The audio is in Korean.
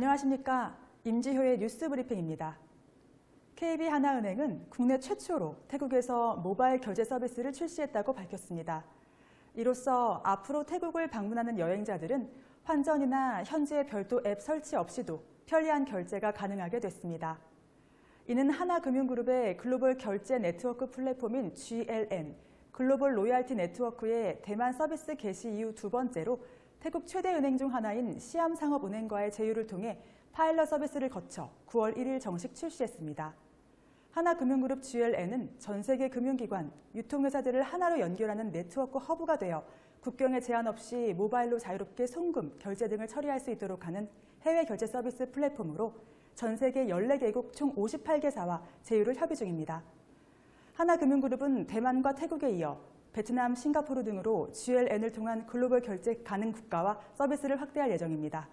안녕하십니까. 임지효의 뉴스 브리핑입니다. KB하나은행은 국내 최초로 태국에서 모바일 결제 서비스를 출시했다고 밝혔습니다. 이로써 앞으로 태국을 방문하는 여행자들은 환전이나 현지의 별도 앱 설치 없이도 편리한 결제가 가능하게 됐습니다. 이는 하나금융그룹의 글로벌 결제 네트워크 플랫폼인 GLN, 글로벌 로얄티 네트워크의 대만 서비스 개시 이후 두 번째로 태국 최대 은행 중 하나인 시암상업은행과의 제휴를 통해 파일럿 서비스를 거쳐 9월 1일 정식 출시했습니다. 하나금융그룹 GLN은 전 세계 금융기관, 유통회사들을 하나로 연결하는 네트워크 허브가 되어 국경에 제한 없이 모바일로 자유롭게 송금, 결제 등을 처리할 수 있도록 하는 해외 결제 서비스 플랫폼으로 전 세계 14개국 총 58개사와 제휴를 협의 중입니다. 하나금융그룹은 대만과 태국에 이어 베트남, 싱가포르 등으로 GLN을 통한 글로벌 결제 가능 국가와 서비스를 확대할 예정입니다.